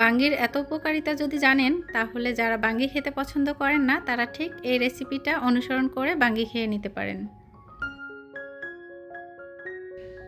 বাঙ্গির এত উপকারিতা যদি জানেন, তাহলে যারা বাঙ্গি খেতে পছন্দ করেন না, তারা ঠিক এই রেসিপিটা অনুসরণ করে বাঙ্গি খেয়ে নিতে পারেন।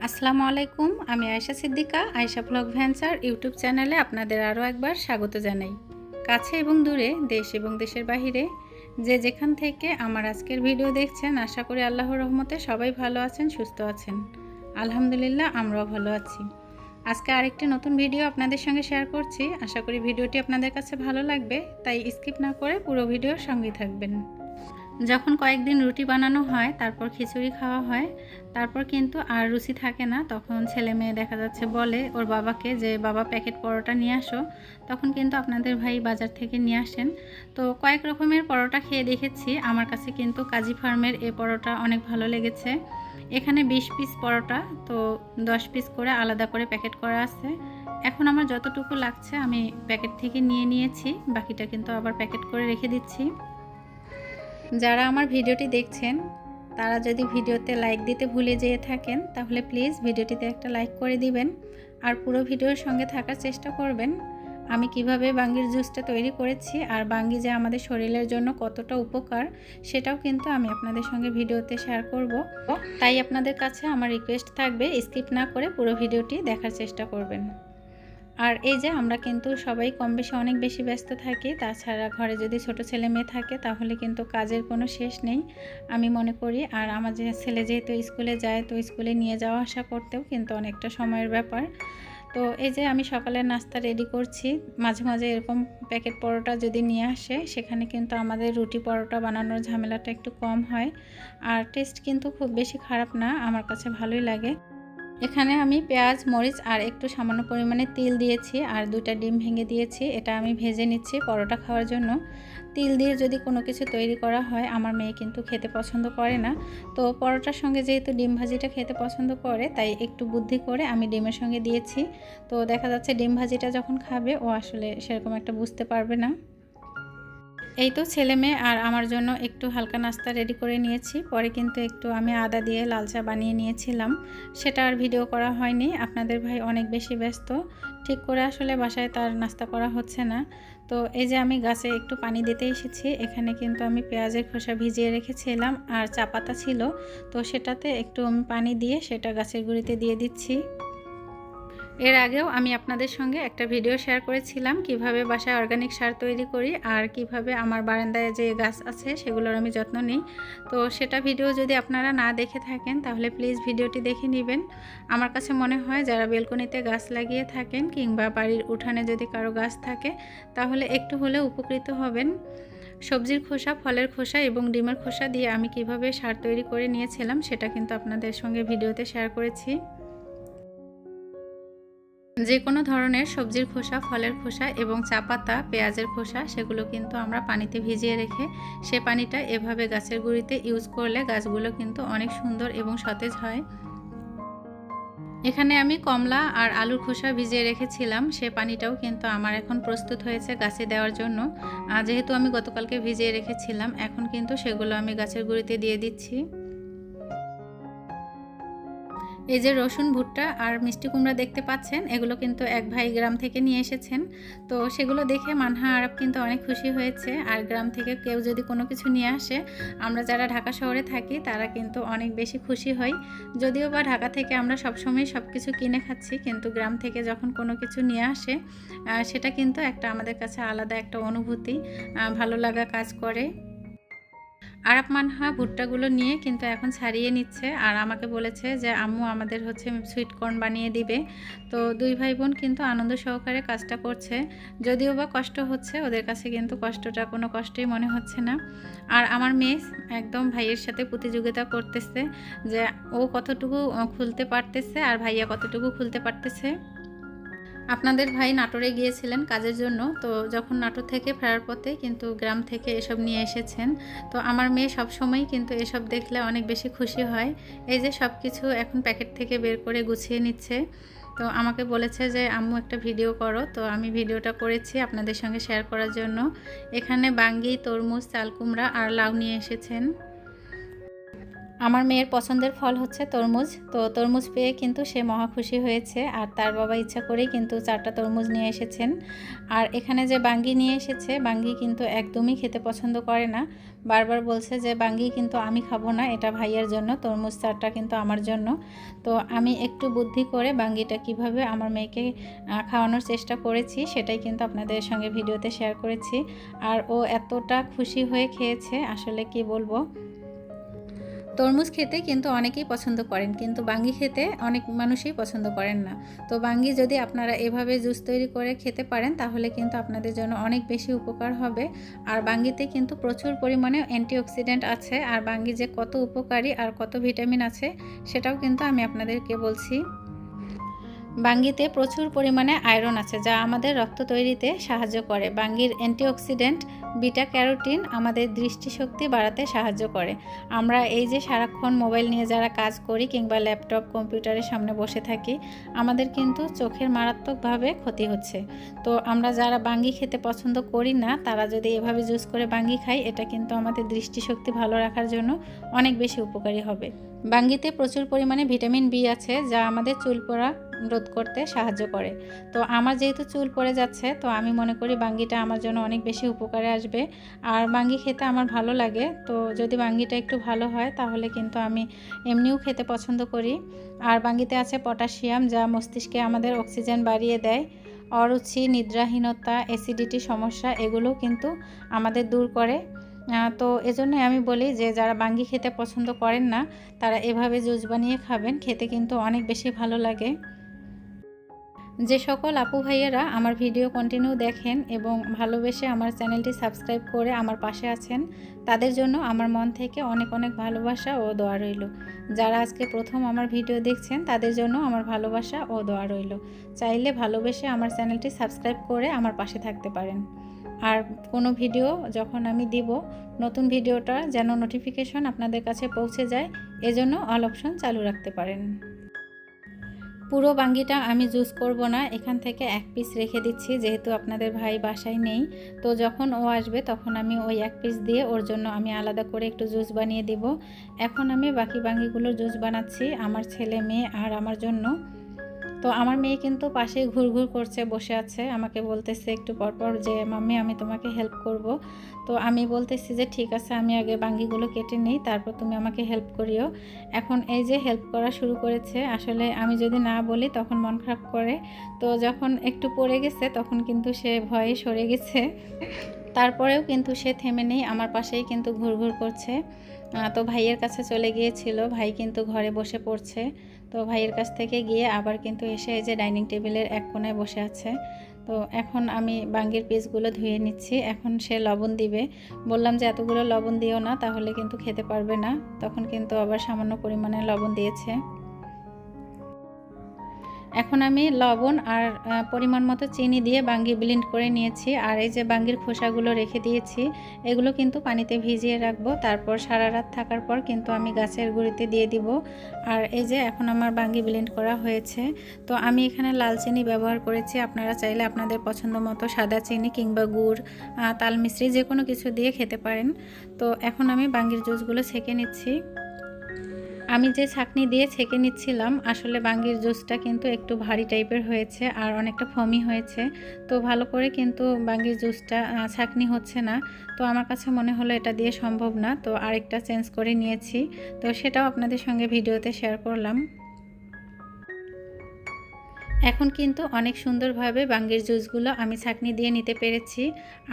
আসসালামু আলাইকুম, আমি আয়শা সিদ্দিকা, আয়শা ব্লগ ভ্যান্সার ইউটিউব চ্যানেলে আপনাদের আরও একবার স্বাগত জানাই। কাছে এবং দূরে, দেশ এবং দেশের বাহিরে, যে যেখান থেকে আমার আজকের ভিডিও দেখছেন, আশা করি আল্লাহর রহমতে সবাই ভালো আছেন, সুস্থ আছেন। আলহামদুলিল্লাহ, আমরাও ভালো আছি। আজকে আরেকটি নতুন ভিডিও আপনাদের সঙ্গে শেয়ার করছি। আশা করি ভিডিওটি আপনাদের কাছে ভালো লাগবে, তাই স্কিপ না করে পুরো ভিডিওর সঙ্গে থাকবেন। যখন কয়েকদিন রুটি বানানো হয়, তারপর খিচুড়ি খাওয়া হয়, তারপর কিন্তু আর রুচি থাকে না। তখন ছেলে মেয়ে দেখা যাচ্ছে বলে, ওর বাবাকে যে বাবা প্যাকেট পরোটা নিয়ে আসো, তখন কিন্তু আপনাদের ভাই বাজার থেকে নিয়ে আসেন। তো কয়েক রকমের পরোটা খেয়ে দেখেছি। আমার কাছে কিন্তু কাজী ফার্মের এই পরোটা অনেক ভালো লেগেছে। এখানে বিশ পিস পরোটা, তো দশ পিস করে আলাদা করে প্যাকেট করা আছে। এখন আমার যতটুকু লাগছে আমি প্যাকেট থেকে নিয়ে নিয়েছি, বাকিটা কিন্তু আবার প্যাকেট করে রেখে দিচ্ছি। যারা আমার ভিডিওটি দেখছেন, তারা যদি ভিডিওতে লাইক দিতে ভুলে যেয়ে থাকেন, তাহলে প্লিজ ভিডিওটিতে একটা লাইক করে দিবেন। আর পুরো ভিডিওর সঙ্গে থাকার চেষ্টা করবেন। আমি কীভাবে বাঙ্গির জুসটা তৈরি করেছি আর বাঙ্গি যে আমাদের শরীরের জন্য কতটা উপকার, সেটাও কিন্তু আমি আপনাদের সঙ্গে ভিডিওতে শেয়ার করব। তাই আপনাদের কাছে আমার রিকোয়েস্ট থাকবে স্কিপ না করে পুরো ভিডিওটি দেখার চেষ্টা করবেন। আর এই যে আমরা কিন্তু সবাই কম বেশি অনেক বেশি ব্যস্ত থাকি, তাছাড়া ঘরে যদি ছোট ছেলে মেয়ে থাকে তাহলে কিন্তু কাজের কোনো শেষ নেই। আমি মনে করি, আর আমার যে ছেলে যেহেতু স্কুলে যায়, তো স্কুলে নিয়ে যাওয়া আসা করতেও কিন্তু অনেকটা সময়ের ব্যাপার। তো এই যে আমি সকালের নাস্তা রেডি করছি, মাঝে মাঝে এরকম প্যাকেট পরোটা যদি নিয়ে আসে, সেখানে কিন্তু আমাদের রুটি পরোটা বানানোর ঝামেলাটা একটু কম হয়। আর টেস্ট কিন্তু খুব বেশি খারাপ না, আমার কাছে ভালোই লাগে। এখানে আমি পেঁয়াজ, মরিচ আর একটু সামান্য পরিমাণে তিল দিয়েছি, আর দুইটা ডিম ভেঙে দিয়েছি। এটা আমি ভেজে নিচ্ছি পরোটা খাওয়ার জন্য। তিল দিয়ে যদি কোনো কিছু তৈরি করা হয়, আমার মেয়ে কিন্তু খেতে পছন্দ করে না। তো পরোটার সঙ্গে যেহেতু ডিম ভাজিটা খেতে পছন্দ করে, তাই একটু বুদ্ধি করে আমি ডিমের সঙ্গে দিয়েছি। তো দেখা যাচ্ছে ডিম ভাজিটা যখন খাবে, ও আসলে সেরকম একটা বুঝতে পারবে না। এই তো ছেলে মেয়ে, আর আমার জন্য একটু হালকা নাস্তা রেডি করে নিয়েছি। পরে কিন্তু একটু আমি আদা দিয়ে লাল চা বানিয়ে নিয়েছিলাম। সেটা আর ভিডিও করা হয়নি। আপনাদের ভাই অনেক বেশি ব্যস্ত। ঠিক করে আসলে বাসায় তার নাস্তা করা হচ্ছে না। তো এই যে আমি গাছে একটু পানি দিতে এসেছি, এখানে কিন্তু আমি পেঁয়াজের খোসা ভিজিয়ে রেখেছিলাম আর চাপাতা ছিল। তো সেটাতে একটু আমি পানি দিয়ে সেটা গাছের গুঁড়িতে দিয়ে দিচ্ছি। এর আগেও আমি আপনাদের সঙ্গে একটা ভিডিও শেয়ার করেছিলাম, কীভাবে বাসায় অর্গানিক সার তৈরি করি আর কীভাবে আমার বারান্দায় যে গাছ আছে সেগুলোর আমি যত্ন নিই। তো সেটা ভিডিও যদি আপনারা না দেখে থাকেন, তাহলে প্লিজ ভিডিওটি দেখে নেবেন। আমার কাছে মনে হয় যারা বেলকনিতে গাছ লাগিয়ে থাকেন কিংবা বাড়ির উঠানে যদি কারও গাছ থাকে, তাহলে একটু হলে উপকৃত হবেন। সবজির খোসা, ফলের খোসা এবং ডিমের খোসা দিয়ে আমি কীভাবে সার তৈরি করে নিয়েছিলাম, সেটা কিন্তু আপনাদের সঙ্গে ভিডিওতে শেয়ার করেছি। যে কোনো ধরনের সবজির খোসা, ফলের খোসা এবং চা পাতা, পেঁয়াজের খোসা, সেগুলো কিন্তু আমরা পানিতে ভিজিয়ে রেখে সে পানিটা এভাবে গাছের গুঁড়িতে ইউজ করলে গাছগুলো কিন্তু অনেক সুন্দর এবং সতেজ হয়। এখানে আমি কমলা আর আলুর খোসা ভিজিয়ে রেখেছিলাম, সে পানিটাও কিন্তু আমার এখন প্রস্তুত হয়েছে গাছে দেওয়ার জন্য। যেহেতু আমি গতকালকে ভিজিয়ে রেখেছিলাম, এখন কিন্তু সেগুলো আমি গাছের গুঁড়িতে দিয়ে দিচ্ছি। এই যে রসুন ভুট্টা আর মিষ্টি কুমড়া দেখতে পাচ্ছেন, এগুলো কিন্তু এক ভাই গ্রাম থেকে নিয়ে এসেছেন। তো সেগুলো দেখে মানহা আরব কিন্তু অনেক খুশি হয়েছে। আর গ্রাম থেকে কেউ যদি কোনো কিছু নিয়ে আসে, আমরা যারা ঢাকা শহরে থাকি, তারা কিন্তু অনেক বেশি খুশি হই। যদিও বা ঢাকা থেকে আমরা সবসময় সব কিছু কিনে খাচ্ছি, কিন্তু গ্রাম থেকে যখন কোনো কিছু নিয়ে আসে সেটা কিন্তু একটা আমাদের কাছে আলাদা একটা অনুভূতি ভালো লাগা কাজ করে। আরাপ মানহা ভুট্টাগুলো নিয়ে কিন্তু এখন ছাড়িয়ে নিচ্ছে। আর আমাকে বলেছে যে, আম্মু, আমাদের হচ্ছে সুইট কর্ন বানিয়ে দিবে। তো দুই ভাই বোন কিন্তু আনন্দ সহকারে কাজটা করছে। যদিও বা কষ্ট হচ্ছে, ওদের কাছে কিন্তু কষ্টটা, কোনো কষ্টই মনে হচ্ছে না। আর আমার মেয়ে একদম ভাইয়ের সাথে প্রতিযোগিতা করতেছে যে, ও কতটুকু খুলতে পারতেছে আর ভাইয়া কতটুকু খুলতে পারতেছে। আপনাদের ভাই নাটোরে গিয়েছিলেন কাজের জন্য, তো যখন নাটোর থেকে ফেরার পথে কিন্তু গ্রাম থেকে এসব নিয়ে এসেছেন, তো আমার মেয়ে সব সময় কিন্তু এসব দেখলে অনেক বেশি খুশি হয়। এই যে সব কিছু এখন প্যাকেট থেকে বের করে গুছিয়ে নিচ্ছে, তো আমাকে বলেছে যে, আম্মু, একটা ভিডিও করো। তো আমি ভিডিওটা করেছি আপনাদের সঙ্গে শেয়ার করার জন্য। এখানে বাঙ্গি, তরমুজ চালকুমড়া আর লাউ নিয়ে এসেছেন। আমার মেয়ের পছন্দের ফল হচ্ছে তরমুজ। তো তরমুজ পেয়ে কিন্তু সে মহা খুশি হয়েছে। আর তার বাবা ইচ্ছা করেই কিন্তু চারটা তরমুজ নিয়ে এসেছেন। আর এখানে যে বাঙ্গি নিয়ে এসেছে, বাঙ্গি কিন্তু একদমই খেতে পছন্দ করে না। বারবার বলছে যে, বাঙ্গি কিন্তু আমি খাব না, এটা ভাইয়ার জন্য, তরমুজ চারটা কিন্তু আমার জন্য। তো আমি একটু বুদ্ধি করে বাঙ্গিটা কীভাবে আমার মেয়েকে খাওয়ানোর চেষ্টা করেছি, সেটাই কিন্তু আপনাদের সঙ্গে ভিডিওতে শেয়ার করেছি। আর ও এতটা খুশি হয়ে খেয়েছে, আসলে কি বলব? তরমুজ খেতে কিন্তু অনেকেই পছন্দ করেন, কিন্তু বাঙ্গি খেতে অনেক মানুষই পছন্দ করেন না। তো বাঙ্গি যদি আপনারা এভাবে জুস তৈরি করে খেতে পারেন, তাহলে কিন্তু আপনাদের জন্য অনেক বেশি উপকার হবে। আর বাঙ্গিতে কিন্তু প্রচুর পরিমাণে অ্যান্টিঅক্সিডেন্ট আছে, আর বাঙ্গি যে কত উপকারী আর কত ভিটামিন আছে, সেটাও কিন্তু আমি আপনাদেরকে বলছি। বাঙ্গিতে প্রচুর পরিমাণে আয়রন আছে, যা আমাদের রক্ত তৈরিতে সাহায্য করে। বাঙ্গির অ্যান্টিঅক্সিডেন্ট বিটা ক্যারোটিন আমাদের দৃষ্টিশক্তি বাড়াতে সাহায্য করে। আমরা এই যে সারাক্ষণ মোবাইল নিয়ে যারা কাজ করি কিংবা ল্যাপটপ, কম্পিউটারের সামনে বসে থাকি, আমাদের কিন্তু চোখের মারাত্মকভাবে ক্ষতি হচ্ছে। তো আমরা যারা বাঙ্গি খেতে পছন্দ করি না, তারা যদি এভাবে জুস করে বাঙ্গি খাই এটা কিন্তু আমাদের দৃষ্টিশক্তি ভালো রাখার জন্য অনেক বেশি উপকারী হবে। বাঙ্গিতে প্রচুর পরিমাণে ভিটামিন বি আছে, যা আমাদের চুল পড়া রোধ করতে সাহায্য করে। তো আমার যেহেতু চুল পড়ে যাচ্ছে, তো আমি মনে করি বাঙ্গিটা আমার জন্য অনেক বেশি উপকারে আসবে। আর বাঙ্গি খেতে আমার ভালো লাগে, তো যদি বাঙ্গিটা একটু ভালো হয় তাহলে কিন্তু আমি এমনিও খেতে পছন্দ করি। আর বাঙ্গিতে আছে পটাশিয়াম, যা মস্তিষ্কে আমাদের অক্সিজেন বাড়িয়ে দেয়। অরুচি, নিদ্রাহীনতা অ্যাসিডিটি সমস্যা, এগুলো কিন্তু আমাদের দূর করে। তো এজন্যই আমি বলি যে, যারা বাঙ্গি খেতে পছন্দ করেন না, তারা এভাবে জুস বানিয়ে খাবেন, খেতে কিন্তু অনেক বেশি ভালো লাগে। যে সকল আপু ভাইয়েরা আমার ভিডিও কন্টিনিউ দেখেন এবং ভালোবেসে আমার চ্যানেলটি সাবস্ক্রাইব করে আমার পাশে আছেন, তাদের জন্য আমার মন থেকে অনেক অনেক ভালোবাসা ও দোয়া রইল। যারা আজকে প্রথম আমার ভিডিও দেখছেন, তাদের জন্য আমার ভালোবাসা ও দোয়া রইল। চাইলে ভালোবেসে আমার চ্যানেলটি সাবস্ক্রাইব করে আমার পাশে থাকতে পারেন। আর কোনো ভিডিও যখন আমি দিব, নতুন ভিডিওটা যেন নোটিফিকেশন আপনাদের কাছে পৌঁছে যায়, এজন্য অল অপশন চালু রাখতে পারেন। পুরো বাঙ্গিটা আমি জুস করব না, এখান থেকে এক পিস রেখে দিচ্ছি, যেহেতু আপনাদের ভাই বাসায় নেই। তো যখন ও আসবে, তখন আমি ওই এক পিস দিয়ে ওর জন্য আমি আলাদা করে একটু জুস বানিয়ে দিব। এখন আমি বাকি বাঙ্গিগুলোর জুস বানাচ্ছি, আমার ছেলে, মেয়ে আর আমার জন্য। তো আমার মেয়ে কিন্তু পাশে ঘুরঘুর করছে, বসে আছে। আমাকে বলতেছে একটু পরপর যে, মাম্মি, আমি তোমাকে হেল্প করব। তো আমি বলতেছি যে, ঠিক আছে, আমি আগে বাঙ্গিগুলো কেটে নিই, তারপর তুমি আমাকে হেল্প করিও। এখন এই যে হেল্প করা শুরু করেছে, আসলে আমি যদি না বলি তখন মন খারাপ করে। তো যখন একটু পড়ে গেছে, তখন কিন্তু সে ভয়ে সরে গেছে। তারপরেও কিন্তু সে থেমে নেই, আমার পাশেই কিন্তু ঘুরঘুর করছে। তো ভাইয়ের কাছে চলে গিয়েছিল, ভাই কিন্তু ঘরে বসে পড়ছে। তো ভাইয়ের কাছ থেকে গিয়ে আবার কিন্তু এসে এই যে ডাইনিং টেবিলের এক কোনায় বসে আছে। তো এখন আমি বাঙ্গির পিসগুলো ধুয়ে নিচ্ছি। এখন সে লবণ দিবে। বললাম যে, এতগুলো লবণ দিও না, তাহলে কিন্তু খেতে পারবে না। তখন কিন্তু আবার সামান্য পরিমাণে লবণ দিয়েছে। এখন আমি লবণ আর পরিমাণ মতো চিনি দিয়ে বাঙ্গি ব্লিন্ড করে নিয়েছি। আর এই যে বাঙ্গির খোসাগুলো রেখে দিয়েছি, এগুলো কিন্তু পানিতে ভিজিয়ে রাখব। তারপর সারা রাত থাকার পর কিন্তু আমি গাছের গুঁড়িতে দিয়ে দিব। আর এই যে এখন আমার বাঙ্গি ব্লিন্ড করা হয়েছে, তো আমি এখানে লাল চিনি ব্যবহার করেছি। আপনারা চাইলে আপনাদের পছন্দ মতো সাদা চিনি কিংবা গুড় তাল মিশ্রি যে কোনো কিছু দিয়ে খেতে পারেন। তো এখন আমি বাঙ্গির জুসগুলো ছেঁকে নিচ্ছি। আমি যে ছাকনি দিয়ে ছেঁকে নিচ্ছিলাম, আসলে বাঙ্গির জুসটা কিন্তু একটু ভারী টাইপের হয়েছে আর অনেকটা ফমি হয়েছে। তো ভালো করে কিন্তু বাঙ্গির জুসটা ছাকনি হচ্ছে না। তো আমার কাছে মনে হলো এটা দিয়ে সম্ভব না। তো আরেকটা চেঞ্জ করে নিয়েছি। তো সেটাও আপনাদের সঙ্গে ভিডিওতে শেয়ার করলাম। এখন কিন্তু অনেক সুন্দরভাবে বাঙ্গির জুসগুলো আমি ছাকনি দিয়ে নিতে পেরেছি।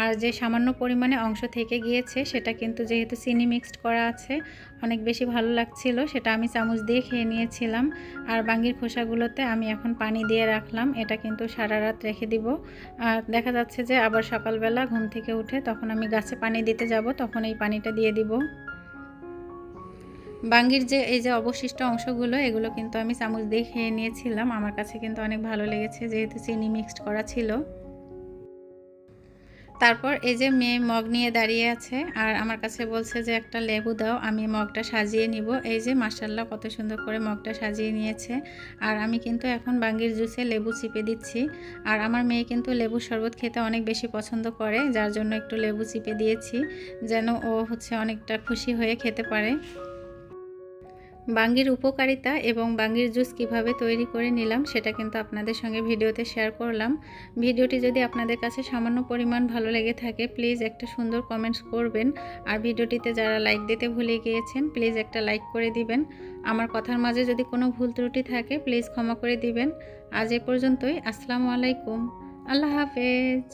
আর যে সামান্য পরিমাণে অংশ থেকে গিয়েছে, সেটা কিন্তু যেহেতু চিনি মিক্সড করা আছে, অনেক বেশি ভালো লাগছিল, সেটা আমি চামচ দিয়ে খেয়ে নিয়েছিলাম। আর বাঙ্গির খোসাগুলোতে আমি এখন পানি দিয়ে রাখলাম, এটা কিন্তু সারা রাত রেখে দিব। আর দেখা যাচ্ছে যে আবার সকালবেলা ঘুম থেকে উঠে তখন আমি গাছে পানি দিতে যাব, তখন এই পানিটা দিয়ে দিব। বাঙ্গির যে, এই যে অবশিষ্ট অংশগুলো, এগুলো কিন্তু আমি চামচ দিয়ে খেয়ে নিয়েছিলাম। আমার কাছে কিন্তু অনেক ভালো লেগেছে, যেহেতু চিনি মিক্সড করা ছিল। তারপর এই যে মেয়ে মগ নিয়ে দাঁড়িয়ে আছে, আর আমার কাছে বলছে যে, একটা লেবু দাও, আমি মগটা সাজিয়ে নিব। এই যে মাসাল্লাহ কত সুন্দর করে মগটা সাজিয়ে নিয়েছে। আর আমি কিন্তু এখন বাঙ্গির জুসে লেবু চিপে দিচ্ছি। আর আমার মেয়ে কিন্তু লেবু শরবত খেতে অনেক বেশি পছন্দ করে, যার জন্য একটু লেবু চিপে দিয়েছি, যেন ও হচ্ছে অনেকটা খুশি হয়ে খেতে পারে। বাঙ্গির উপকারিতা এবং বাঙ্গির জুস কীভাবে তৈরি করে নিলাম সেটা কিন্তু আপনাদের সঙ্গে ভিডিওতে শেয়ার করলাম। ভিডিওটি যদি আপনাদের কাছে সামান্য পরিমাণ ভালো লেগে থাকে প্লিজ একটা সুন্দর কমেন্টস করবেন। আর ভিডিওটিতে যারা লাইক দিতে ভুলে গিয়েছেন প্লিজ একটা লাইক করে দিবেন। আমার কথার মাঝে যদি কোনো ভুল ত্রুটি থাকে প্লিজ ক্ষমা করে দিবেন। আজ এ পর্যন্তই, আসসালামু আলাইকুম। আল্লাহ হাফেজ।